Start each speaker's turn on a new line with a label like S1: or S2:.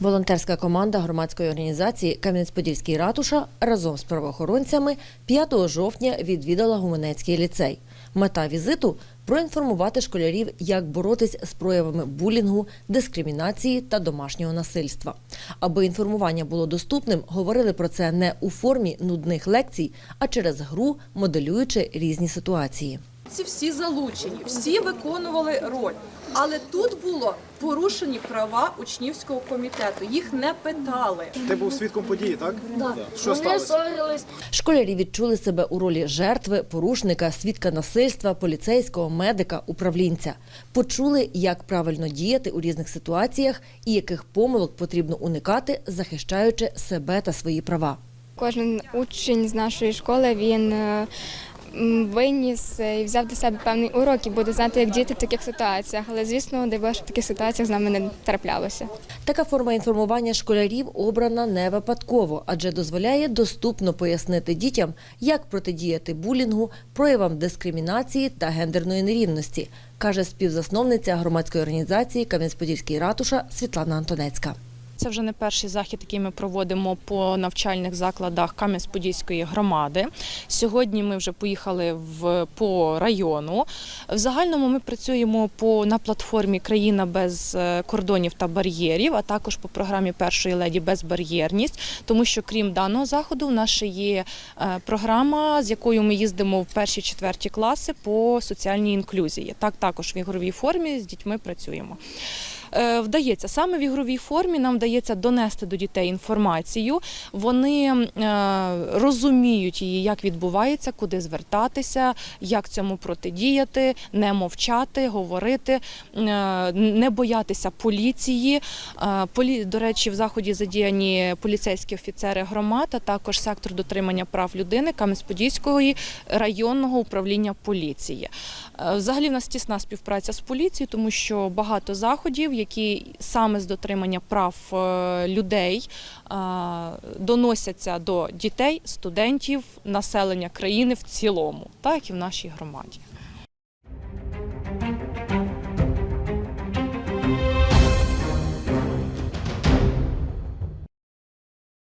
S1: Волонтерська команда громадської організації Кам'янець-Подільський ратуша разом з правоохоронцями 5 жовтня відвідала гуменецький ліцей. Мета візиту проінформувати школярів, як боротись з проявами булінгу, дискримінації та домашнього насильства. Аби інформування було доступним, говорили про це не у формі нудних лекцій, а через гру, моделюючи різні ситуації.
S2: Ці всі залучені, всі виконували роль. Але тут було порушені права учнівського комітету. Їх не питали.
S3: Ти був свідком події, так? Так. Що
S4: Вони
S3: сталося?
S1: Школярі відчули себе у ролі жертви, порушника, свідка насильства, поліцейського, медика, управлінця. Почули, як правильно діяти у різних ситуаціях і яких помилок потрібно уникати, захищаючи себе та свої права.
S5: Кожен учень з нашої школи він е, виніс е, і взяв для себе певний урок і буде знати, як діяти в таких ситуаціях. Але звісно, Боже, в таких ситуаціях з нами не траплялося.
S1: Така форма інформування школярів обрана не випадково, адже дозволяє доступно пояснити дітям, як протидіяти булінгу, проявам дискримінації та гендерної нерівності, каже співзасновниця громадської організації Кам'янець-Подільський ратуша Світлана Антонецька.
S6: Це вже не перший захід, який ми проводимо по навчальних закладах Кам'янець-Подільської громади. Сьогодні ми вже поїхали в по району. В загальному ми працюємо по на платформі Країна без е, кордонів та бар'єрів, а також по програмі першої леді безбар'єрність. Тому що крім даного заходу, в нас ще є е, програма, з якою ми їздимо в перші четверті класи по соціальній інклюзії. Так, також в ігровій формі з дітьми працюємо. Е, Вдається саме в ігровій формі нам вдається донести до дітей інформацію. Вони е, розуміють її, як відбувається, куди звертатися, як цьому протидіяти, не мовчати, говорити, е, не боятися поліції. Полі... До речі, в заході задіяні поліцейські офіцери громад, а також сектор дотримання прав людини Кам'янець-Подільського районного управління поліції. Взагалі в нас тісна співпраця з поліцією, тому що багато заходів, які саме з дотримання прав е, людей е, доносяться до дітей, студентів, населення країни в цілому, так і в нашій громаді.